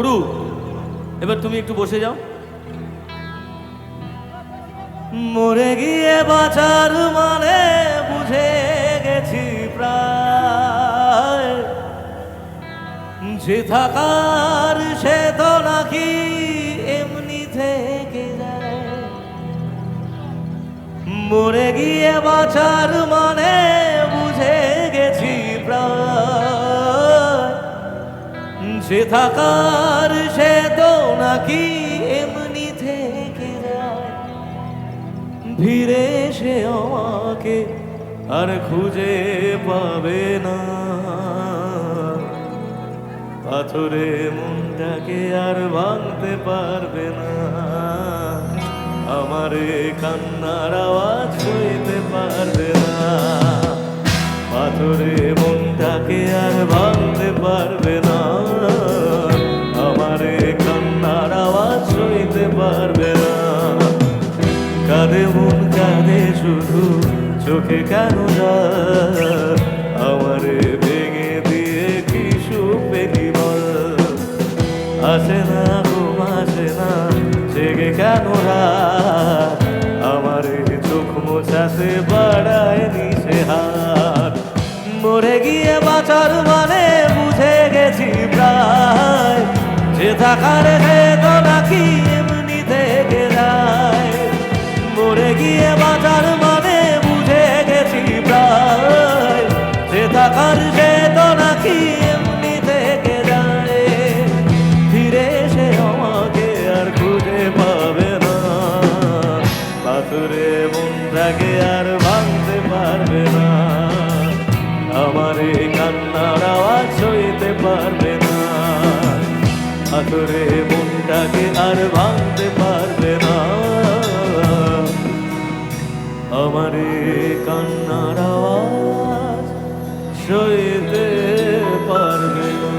গুরু, এবার তুমি একটু বসে যাও। মরে গিয়ে বাঁচার মানে বুঝে গেছি প্রায়। যে থাকার সে তো নাকি এমনি থেকে যায়। মরে গিয়ে বাঁচার মানে বুঝে সে থাকার, সে তো নাকি এমনি থেকে যায়। ধীরে সে আমাকে আর খুঁজে পাবে না। পাথরে মনটাকে আর ভাঙতে পারবে না। আমারে কান্নার আওয়াজ সইতে পারবে না। পাথরে মনটাকে আর ভাঙতে পারবে সইতে পারবে না। কাঁদে মন, কাঁদে শুধু, চোখে কেন যায়? আমারে ভেঙে দিয়ে কি সুপেলি বল? আসে না, ঘুম আসে না, জেগে কেন রাত? আমারে চোখ মোছাতে বাড়ায়নি সে হাত। মরে গিয়ে বাঁচার মানে বুঝে গেছি প্রায়। যে থাকার সে তো নাকি মনটাকে আর ভাঙতে পারবে না। আমার এই কান্নার আওয়াজ সইতে পারবে না। পাথরে মনটাকে আর ভাঙতে পারবে না। আমার কান্নার আওয়াজ সইতে পারবে না।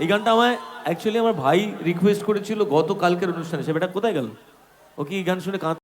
এই গানটা আমায় অ্যাকচুয়ালি আমার ভাই রিকোয়েস্ট করেছিল গতকালকের অনুষ্ঠানে। সেটা কোথায় গেল? ও কি গান শুনে কাঁদ